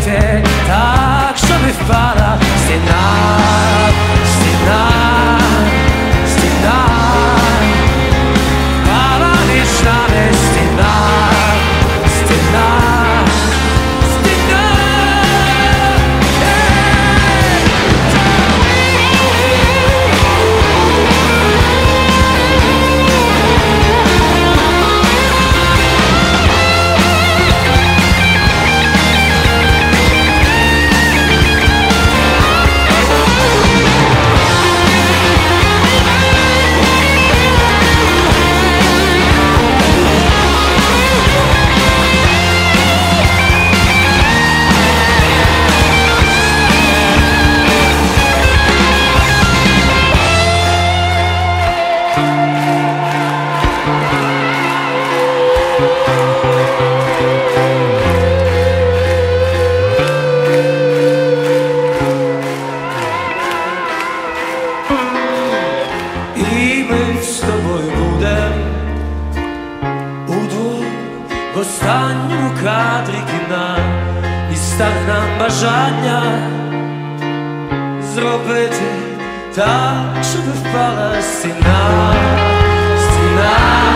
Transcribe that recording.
зробити так, щоб впала ми з тобою будем удвох в останньому кадрі кіна і стане нам бажання зробити так, щоб впала стіна, стіна.